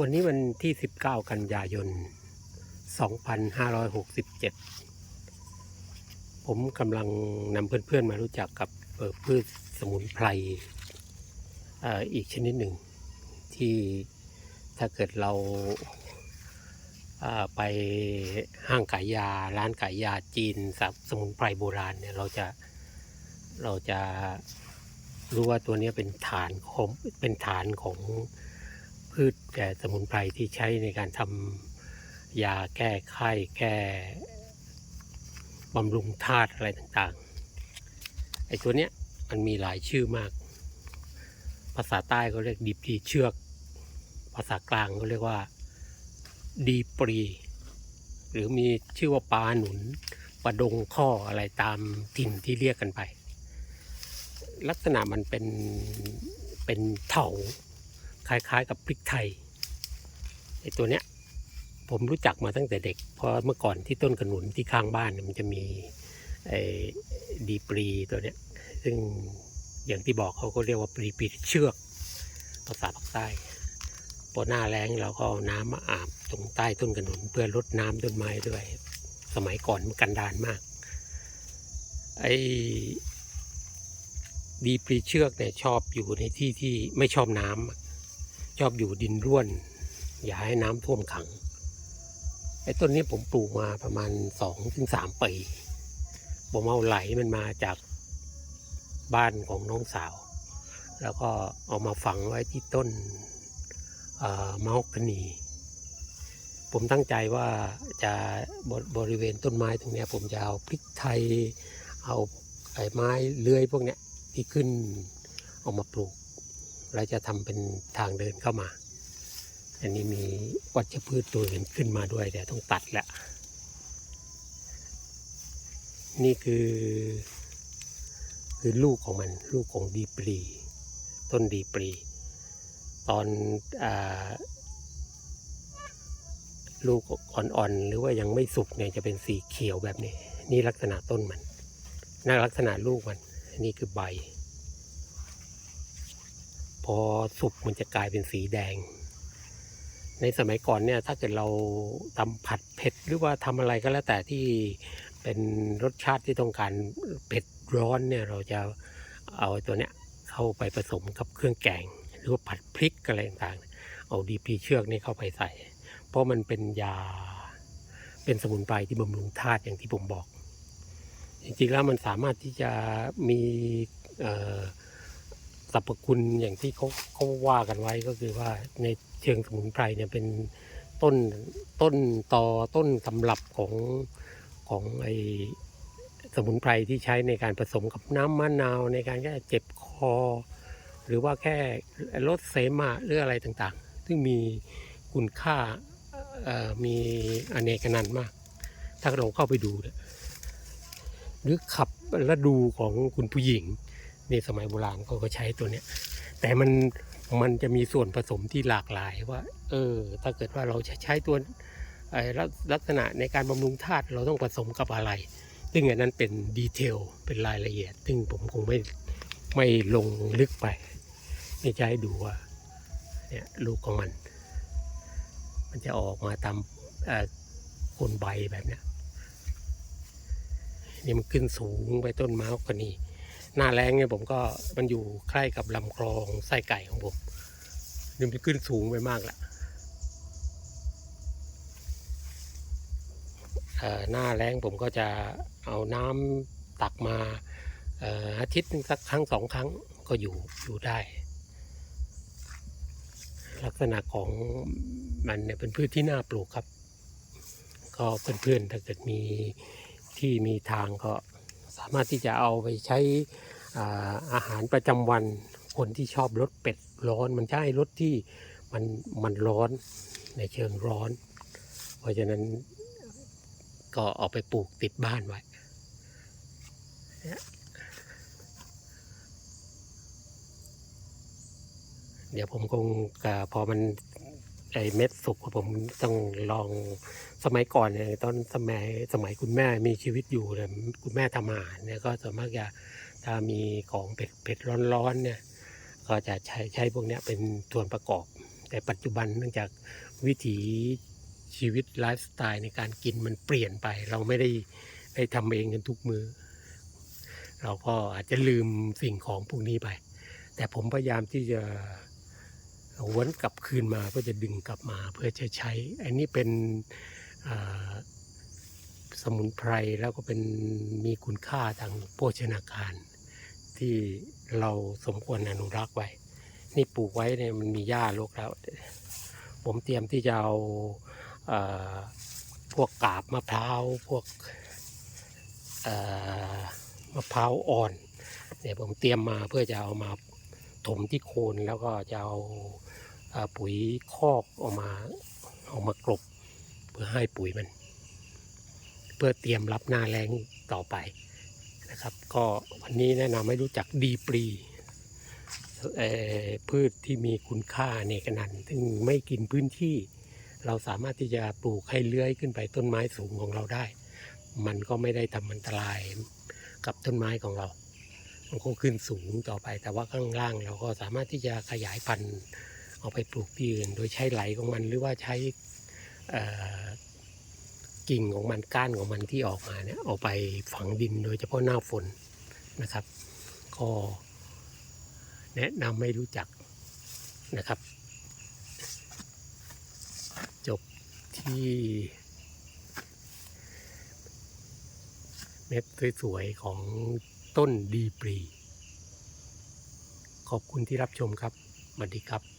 วันนี้วันที่ 19 กันยายน 2567 ผมกำลังนำเพื่อนๆมารู้จักกับพืชสมุนไพรออีกชนิดหนึ่ง ที่ถ้าเกิดเราเอ่อไปห้างขายยา ร้านขายยาจีนสับสมุนไพรโบราณเนี่ยเราจะเราจะรู้ว่าตัวนี้เป็นฐานของเป็นฐานของ พืชแก่สมุนไพรที่ใช้ในการทำยาแก้ไข้แก้บำรุงธาตุอะไรต่างๆ ไอ้ตัวเนี้ยมันมีหลายชื่อมาก ภาษาใต้เขาเรียกดีปรีเชือก ภาษากลางเขาเรียกว่าดีปรี หรือมีชื่อว่าปลาหนุนปลาดงข้ออะไรตามถิ่นที่เรียกกันไป ลักษณะมันเป็นเป็นเถา คล้ายๆ กับพริกไทยไอ้ตัวเนี้ยผมรู้จักมาตั้งแต่เด็ก เพราะเมื่อก่อนที่ต้นขนุนที่ข้างบ้านเนี่ยมันจะมีไอ้ดีปรีตัวเนี้ยซึ่งอย่างที่บอกเขาก็เรียกว่าปรีปีเชือกภาษาภาคใต้พอหน้าแล้งเราก็เอาน้ำมาอาบตรงใต้ต้นขนุนเพื่อลดน้ำต้นไม้ด้วย สมัยก่อนมันกันดานมาก ไอ้ดีปรีเชือกเนี่ยชอบอยู่ในที่ที่ไม่ชอบน้ำ ชอบอยู่ดินร่วน อย่าให้น้ำท่วมขังไอ้ต้นนี้ผมปลูกมาประมาณสองถึงสามปีผมเอาไหลมันมาจากบ้านของน้องสาว แล้วก็เอามาฝังไว้ที่ต้นเอ่อมะฮอกกนีผมตั้งใจว่าจะบบริเวณต้นไม้ตรงนี้ผมจะเอาพริกไทย เอาไอ้ไม้เลื้อยพวกเนี้ยที่ขึ้นเอามาปลูก เราจะทำเป็นทางเดินเข้ามา อันนี้มีวัชพืชตัวอื่นขึ้นมาด้วยเดี๋ยวต้องตัดแหละ นี่คือ คือลูกของมันลูกของดีปรี ต้นดีปรี ตอนอลูกอ่อนๆ หรือว่ายังไม่สุกเนี่ยจะเป็นสีเขียวแบบนี้ นี่ลักษณะต้นมันน่าลักษณะลูกมัน นี่คือใบ พอสุกมันจะกลายเป็นสีแดง ในสมัยก่อนเนี่ยถ้าเกิดเราทำผัดเผ็ดหรือว่าทำอะไรก็แล้วแต่ที่เป็นรสชาติที่ต้องการเผ็ดร้อนเนี่ยเราจะเอาตัวเนี้ยเข้าไปผสมกับเครื่องแกง หรือว่าผัดพริกอะไรต่างๆ เอาดีพีเชือกนี่เข้าไปใส่ เพราะมันเป็นยาเป็นสมุนไพรที่บำรุงธาตุอย่างที่ผมบอก จริงๆแล้วมันสามารถที่จะมีเอ่อ สรรพคุณอย่างที่เขาเขาว่ากันไว้ก็คือว่าในเชิงสมุนไพรเนี่ยเป็นต้นต้นตอต้นตำรับของของไอสมุนไพรที่ใช้ในการผสมกับน้ำมะนาวในการแก้เจ็บคอ หรือว่าแค่ลดเสมหะหรืออะไรต่างๆ ซึ่งมีคุณค่ามีอเนกนันต์มาก ถ้าเราเข้าไปดูเนี่ยหรือขับและดูของคุณผู้หญิง นสมัยโบราณเขาก็ใช้ตัวเนี้ย แต่มันมันจะมีส่วนผสมที่หลากหลายว่า เออ ถ้าเกิดว่าเราใช้ตัวลักษณะในการบำรุงธาตุเราต้องผสมกับอะไร ซึ่งอันนั้นเป็นดีเทลเป็นรายละเอียด ซึ่งผมคงไม่ไม่ลงลึกไปนี่จะให้ดูว่าเนี่ยลูกของมัน มันจะออกมาตามอ่อโคนใบแบบเนี้ยนี่มันขึ้นสูงไปต้นมะฮอกกานี หน้าแรงเนี่ยผมก็มันอยู่ใกล้กับลำคลองไส้ไก่ของผมนี่มันขึ้นสูงไปมากแล้วหน้าแรงผมก็จะเอาน้ำตักมาอาทิตย์นึงสักครั้งสองครั้งก็อยู่อยู่ได้ ลักษณะของมันเนี่ยเป็นพืชที่น่าปลูกครับ ก็เพื่อนๆถ้าเกิดมีที่มีทางก็ามารถที่จะเอาไปใช้อาอาหารประจำวันคนที่ชอบรสเป็ดร้อนมันใช่รสที่มันมันร้อนในเชิงร้อน เพราะฉะนั้นก็เอาไปปลูกติดบ้านไว้เดี๋ยวผมคงพอมัน ไอเม็ดสุกผมต้องลองสมัยก่อนเนี่ยตอนสมัยสมัยคุณแม่มีชีวิตอยู่เนี่ยคุณแม่ทำอาหารเนี่ยก็ส่วนมากจะถ้ามีของเผ็ดเผ็ดร้อนๆเนี่ยก็จะใช้ใช้พวกเนี้ยเป็นส่วนประกอบ แต่ปัจจุบันเนื่องจากวิถีชีวิตไลฟ์สไตล์ในการกินมันเปลี่ยนไป เราไม่ได้ได้ทำเองกันทุกมือ เราก็อาจจะลืมสิ่งของพวกนี้ไป แต่ผมพยายามที่จะ วนกลับคืนมาเพื่อจะดึงกลับมาเพื่อจะใช้ อันนี้เป็นสมุนไพรแล้วก็เป็นมีคุณค่าทางโภชนาการ ที่เราสมควรอนุรักษ์ไว้ นี่ปลูกไว้เนี่ยมันมีหญ้าลกแล้ว ผมเตรียมที่จะเอาเอ่อพวกกาบมะพร้าว พวกมะพร้าวอ่อนเนี่ยผมเตรียมมาเพื่อจะเอามา ถมที่โคนแล้วก็จะเอาปุ๋ยคอกออกมาเอามากลบเพื่อให้ปุ๋ยมัน เพื่อเตรียมรับหน้าแรงต่อไปนะครับ ก็วันนี้แนะนำให้รู้จักดีปรีพืชที่มีคุณค่าเนกนันซึ่งไม่กินพื้นที่ เราสามารถที่จะปลูกให้เลื้อยขึ้นไปต้นไม้สูงของเราได้ มันก็ไม่ได้ทำอันตรายกับต้นไม้ของเรา มันก็ขึ้นสูงต่อไป แต่ว่าข้างล่างเราก็สามารถที่จะขยายพันธุ์เอาไปปลูกที่อื่น โดยใช้ไหลของมันหรือว่าใช้กิ่งของมันก้านของมันที่ออกมาเนี่ยเอาไปฝังดินโดยเฉพาะหน้าฝนนะครับ ก็แนะนำให้รู้จักนะครับ จบที่เม็ดสวยๆของ ต้นดีปรี ขอบคุณที่รับชมครับสวัสดีครับ